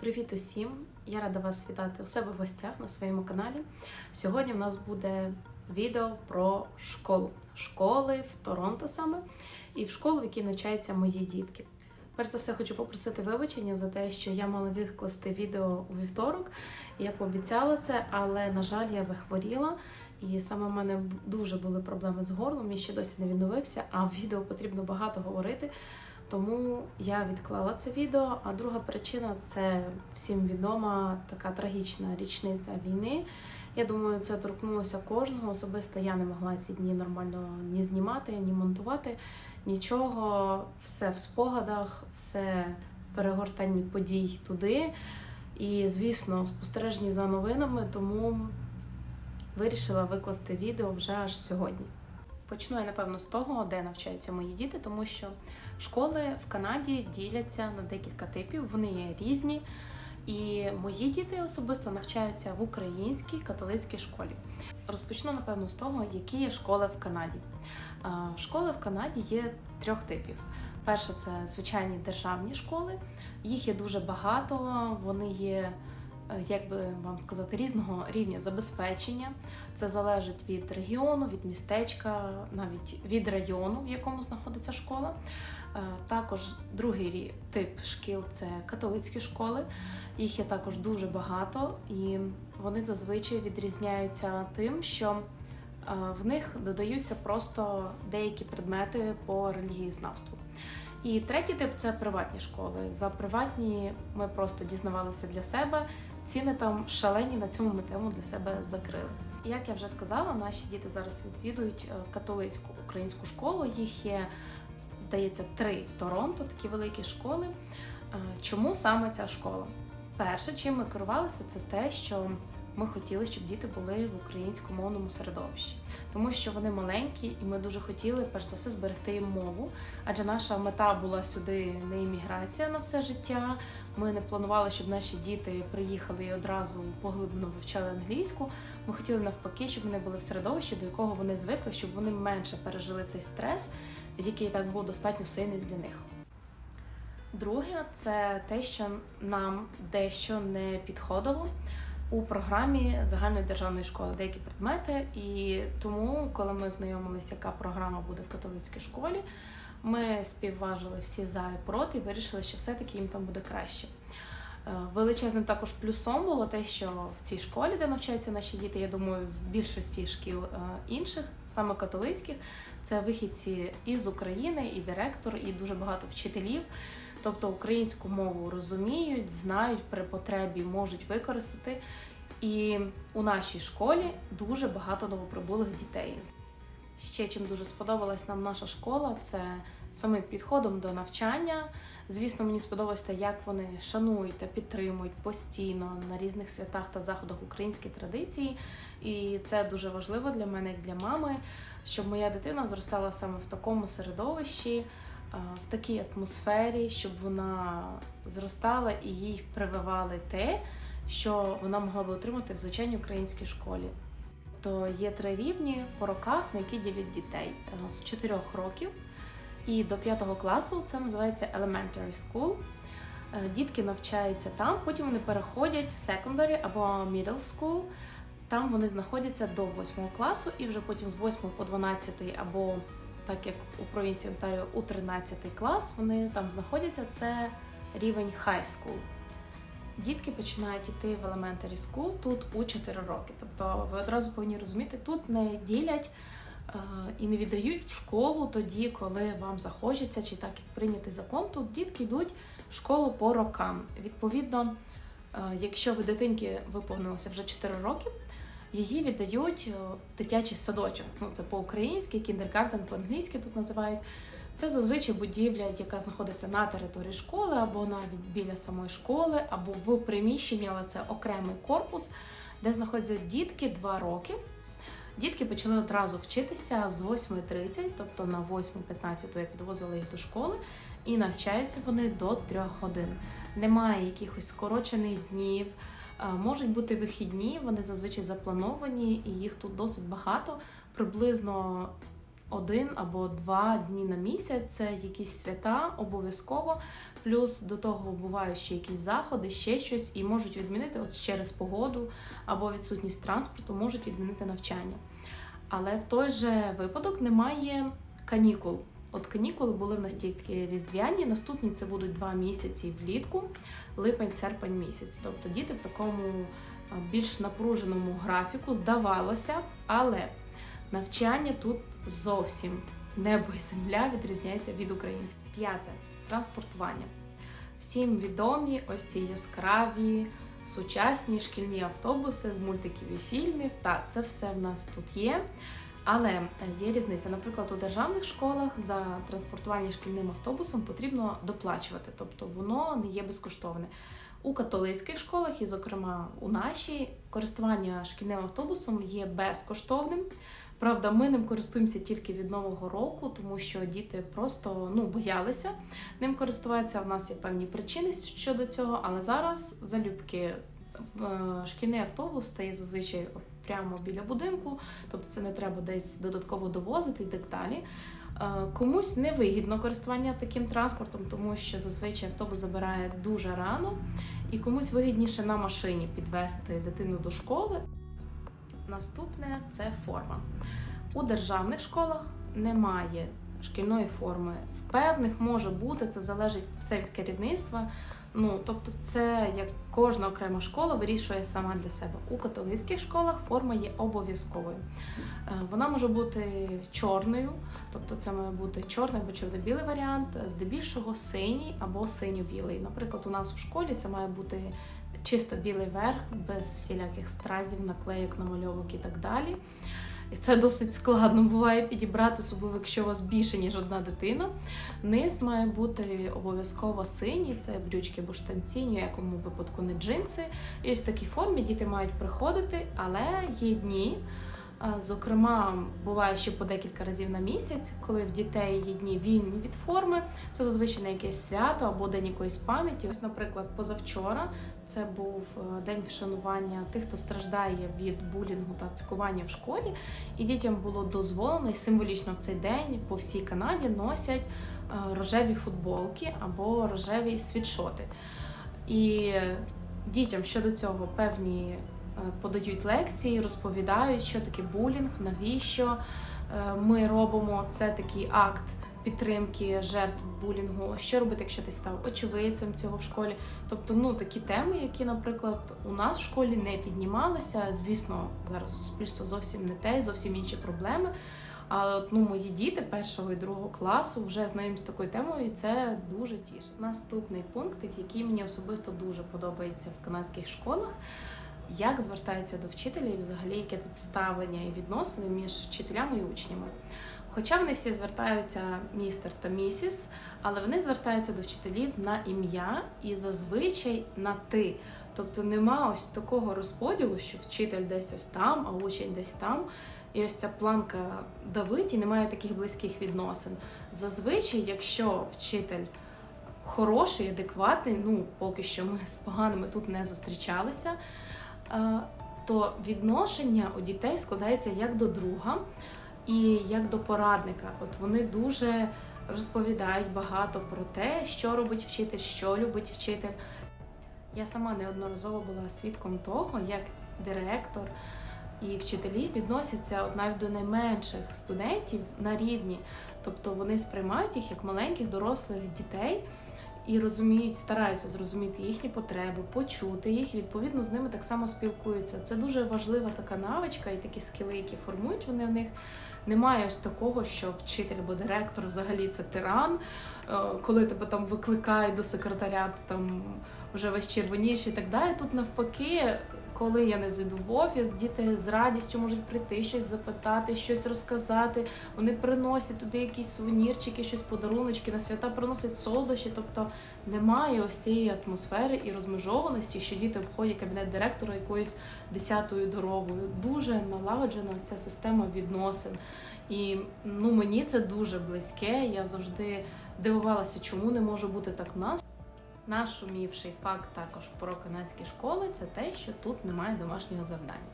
Привіт усім! Я рада вас вітати у себе в гостях на своєму каналі. Сьогодні в нас буде відео про школу. Школи в Торонто саме, і в школу, в якій навчаються мої дітки. Перш за все, хочу попросити вибачення за те, що я мала викласти відео у вівторок. Я пообіцяла це, але, на жаль, я захворіла. І саме в мене дуже були проблеми з горлом, і ще досі не відновився, а в відео потрібно багато говорити. Тому я відклала це відео. А друга причина це всім відома така трагічна річниця війни. Я думаю, це торкнулося кожного. Особисто я не могла ці дні нормально ні знімати, ні монтувати. Нічого, все в спогадах, все в перегортанні подій туди. І, звісно, спостережні за новинами, тому вирішила викласти відео вже аж сьогодні. Почну я, напевно, з того, де навчаються мої діти, тому що школи в Канаді діляться на декілька типів, вони є різні. І мої діти особисто навчаються в українській католицькій школі. Розпочну, напевно, з того, які є школи в Канаді. Школи в Канаді є трьох типів. Перше, це звичайні державні школи. Їх є дуже багато, вони є як би вам сказати, різного рівня забезпечення. Це залежить від регіону, від містечка, навіть від району, в якому знаходиться школа. Е, Також другий тип шкіл це католицькі школи. Їх є також дуже багато, і вони зазвичай відрізняються тим, що е, в них додаються просто деякі предмети по релігієзнавству. І третій тип це приватні школи. За приватні ми просто дізнавалися для себе. Ціни там шалені на цьому ми тему для себе закрили. Як я вже сказала, наші діти зараз відвідують е, католицьку українську школу. Їх є, здається, три в Торонто, такі великі школи. Е, Чому саме ця школа? Перше, чим ми керувалися, це те, що ми хотіли, щоб діти були в українськомовному середовищі, тому що вони маленькі, і ми дуже хотіли, перш за все, зберегти їм мову. Адже наша мета була сюди не імміграція на все життя. Ми не планували, щоб наші діти приїхали і одразу поглиблено вивчали англійську. Ми хотіли навпаки, щоб вони були в середовищі, до якого вони звикли, щоб вони менше пережили цей стрес, який так був достатньо сильний для них. Друге, це те, що нам дещо не підходило у програмі загальної державної школи деякі предмети. І тому, коли ми знайомилися, яка програма буде в католицькій школі, ми співважили всі за і проти і вирішили, що все-таки їм там буде краще. Е, Величезним також плюсом було те, що в цій школі, де навчаються наші діти, я думаю, в більшості шкіл е, інших, саме католицьких, це вихідці із України, і директор, і дуже багато вчителів. Тобто українську мову розуміють, знають при потребі, можуть використати. І у нашій школі дуже багато новоприбулих дітей. Ще чим дуже сподобалась нам наша школа, це самим підходом до навчання. Звісно, мені сподобалось те, як вони шанують та підтримують постійно на різних святах та заходах українські традиції. І це дуже важливо для мене, як для мами, щоб моя дитина зростала саме в такому середовищі, е, в такій атмосфері, щоб вона зростала і їй прививали те, що вона могла би отримати в звичайній українській школі. То є три рівні по роках, на які ділять дітей Е, з 4 років і до 5 класу. Це називається Elementary School. Е, Дітки навчаються там, потім вони переходять в secondary або middle school. Там вони знаходяться до 8 класу, і вже потім з 8 по 12 або так як у провінції Онтаріо у 13 клас вони там знаходяться. Це рівень high school. Дітки починають йти в elementary school тут у 4 роки. Тобто ви одразу повинні розуміти, тут не ділять і не віддають в школу тоді, коли вам захочеться, чи так як прийнятий закон. Тут дітки йдуть в школу по рокам. Відповідно, е, якщо ви дитинки виповнилося вже 4 роки, її віддають е, в дитячий садочок. Ну це по-українськи, кіндергартен по-англійськи тут називають. Це зазвичай будівля, яка знаходиться на території школи, або навіть біля самої школи, або в приміщенні, але це окремий корпус, де знаходяться дітки 2 роки. Дітки почали одразу вчитися з 8.30, тобто на 8.15 я підвозила їх до школи, і навчаються вони до 3 годин. Немає якихось скорочених днів. Е, Можуть бути вихідні, вони зазвичай заплановані, і їх тут досить багато. Приблизно один або два дні на місяць. Це якісь свята обов'язково. Плюс до того бувають ще якісь заходи, ще щось, і можуть відмінити от через погоду або відсутність транспорту, можуть відмінити навчання. Але в той же випадок немає канікул. От канікули були в нас тільки різдвяні, наступні це будуть два місяці влітку, липень, серпень місяць. Тобто діти в такому більш напруженому графіку здавалося, але навчання тут зовсім небо і земля відрізняється від українського. П'яте транспортування. Всім відомі ось ці яскраві сучасні шкільні автобуси з мультиків і фільмів. Так, це все в нас тут є. Але є різниця. Наприклад, у державних школах за транспортування шкільним автобусом потрібно доплачувати, тобто воно не є безкоштовне. У католицьких школах, і, зокрема, у нашій користування шкільним автобусом є безкоштовним. Правда, ми ним користуємося тільки від нового року, тому що діти просто ну боялися ним користуватися. У нас є певні причини щодо цього, але зараз залюбки е, шкільний автобус стає зазвичай прямо біля будинку, тобто це не треба десь додатково довозити і так далі. Е, Комусь невигідно користування таким транспортом, тому що зазвичай автобус забирає дуже рано, і комусь вигідніше на машині підвести дитину до школи. Наступне це форма. У державних школах немає шкільної форми. В певних може бути, це залежить все від керівництва. Ну, тобто, це як кожна окрема школа вирішує сама для себе. У католицьких школах форма є обов'язковою. Е, Вона може бути чорною, тобто це має бути чорний або чорно-білий варіант, здебільшого синій або синьо-білий. Наприклад, у нас у школі це має бути чисто білий верх, без всіляких стразів, наклейок, намальовок і так далі. І це досить складно буває підібрати, особливо якщо у вас більше, ніж одна дитина. Низ має бути обов'язково синій, це брючки або штанці, ні в якому випадку не джинси. І ось в такій формі діти мають приходити, але є дні. Зокрема, буває ще по декілька разів на місяць, коли в дітей є дні вільні від форми. Це зазвичай на якесь свято або день якоїсь пам'яті. Ось, наприклад, позавчора це був е, день вшанування тих, хто страждає від булінгу та цькування в школі. І дітям було дозволено і символічно в цей день по всій Канаді носять е, рожеві футболки або рожеві світшоти. І дітям щодо цього певні подають лекції, розповідають, що таке булінг, навіщо е, ми робимо це такий акт. Підтримки жертв булінгу, що робити, якщо ти став очевидцем цього в школі. Тобто, ну такі теми, які, наприклад, у нас в школі не піднімалися. Звісно, зараз суспільство зовсім не те, зовсім інші проблеми. От, ну, мої діти першого і другого класу вже знайомі з такою темою, і це дуже тішить. Наступний пункт, який мені особисто дуже подобається в канадських школах. Як звертаються до вчителя і взагалі яке тут ставлення і відносини між вчителями і учнями? Хоча вони всі звертаються містер та місіс, але вони звертаються до вчителів на ім'я і зазвичай на ти. Тобто нема ось такого розподілу, що вчитель десь ось там, а учень десь там. І ось ця планка давить, і немає таких близьких відносин. Зазвичай, якщо вчитель хороший, адекватний, ну поки що ми з поганими тут не зустрічалися, то відношення у дітей складається як до друга і як до порадника. От вони дуже розповідають багато про те, що робить вчитель, що любить вчитель. Я сама неодноразово була свідком того, як директор і вчителі відносяться навіть до найменших студентів на рівні, тобто вони сприймають їх як маленьких дорослих дітей і розуміють, стараються зрозуміти їхні потреби, почути їх. Відповідно, з ними так само спілкуються. Це дуже важлива така навичка і такі скіли, які формують вони в них. Немає ось такого, що вчитель або директор взагалі це тиран, е, коли тебе там викликають до секретаря, ти там вже весь червоніше і так далі. Тут навпаки, коли я не зайду в офіс, діти з радістю можуть прийти, щось запитати, щось розказати. Вони приносять туди якісь сувенірчики, щось подаруночки, на свята приносять солодощі. Тобто немає ось цієї атмосфери і розмежованості, що діти обходять кабінет директора якоюсь десятою дорогою. Дуже налагоджена ось ця система відносин. І ну мені це дуже близьке. Я завжди дивувалася, чому не може бути так нас. Нашумівший факт також про канадські школи це те, що тут немає домашнього завдання.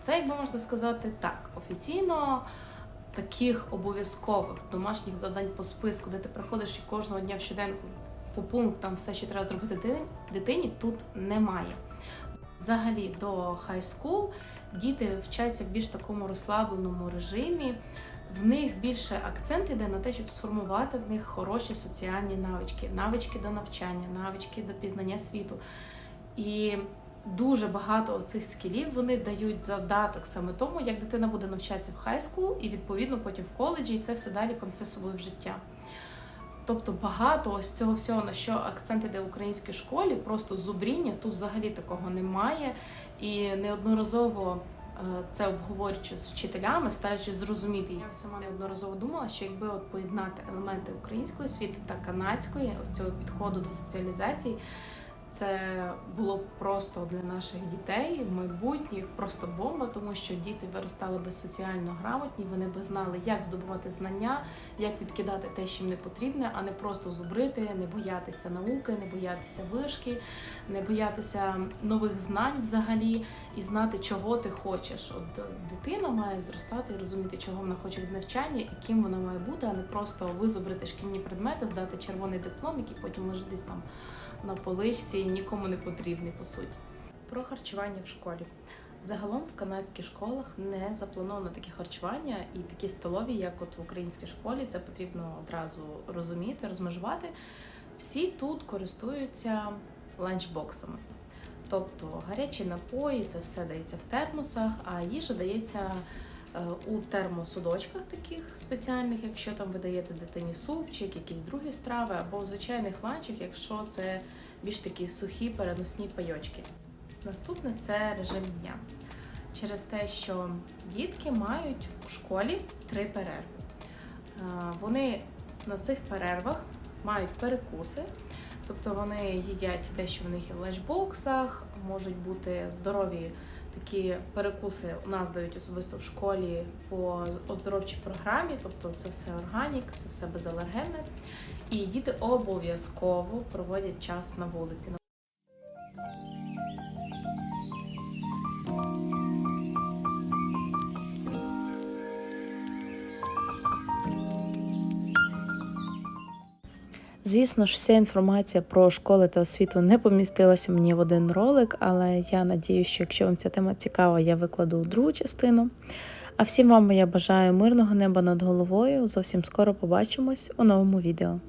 Це, якби можна сказати, так, офіційно таких обов'язкових домашніх завдань по списку, де ти приходиш і кожного дня в щоденку по пунктам все, що треба зробити дитині, тут немає. Взагалі до school діти вчаться в більш такому розслабленому режимі. В них більше акцент іде на те, щоб сформувати в них хороші соціальні навички, навички до навчання, навички до пізнання світу. І дуже багато цих скілів вони дають завдаток саме тому, як дитина буде навчатися в school і відповідно потім в коледжі, і це все далі понесе собою в життя. Тобто багато ось цього всього, на що акцент іде в українській школі, просто зубріння, тут взагалі такого немає. І неодноразово це обговорюючи з вчителями, стараючись зрозуміти їх. Я сама неодноразово думала, що якби от поєднати елементи української освіти та канадської, ось цього підходу до соціалізації, це було просто для наших дітей майбутніх просто бомба, тому що діти виростали би соціально грамотні, вони би знали, як здобувати знання, як відкидати те, що їм не потрібне, а не просто зубрити, не боятися науки, не боятися вишки, не боятися нових знань взагалі і знати, чого ти хочеш. От дитина має зростати і розуміти, чого вона хоче від навчання і ким вона має бути, а не просто визубрити шкільні предмети, здати червоний диплом, який потім лежить десь там на поличці і нікому не потрібний по суті. Про харчування в школі. Загалом в канадських школах не заплановано таке харчування і такі столові, як от в українській школі, це потрібно одразу розуміти, розмежувати. Всі тут користуються ланчбоксами. Тобто гарячі напої, це все дається в термосах, а їжа дається у термосудочках таких спеціальних, якщо там ви даєте дитині супчик, якісь другі страви, або в звичайних ланчах, якщо це більш такі сухі переносні пайочки. Наступне це режим дня. Через те, що дітки мають у школі три перерви. Е, Вони на цих перервах мають перекуси, тобто вони їдять те, що в них є в ланчбоксах, можуть бути здорові такі перекуси. У нас дають особисто в школі по оздоровчій програмі, тобто це все органік, це все безалергенне. І діти обов'язково проводять час на вулиці. Звісно ж, вся інформація про школи та освіту не помістилася мені в один ролик, але я надію, що якщо вам ця тема цікава, я викладу другу частину. А всім вам я бажаю мирного неба над головою. Зовсім скоро побачимось у новому відео.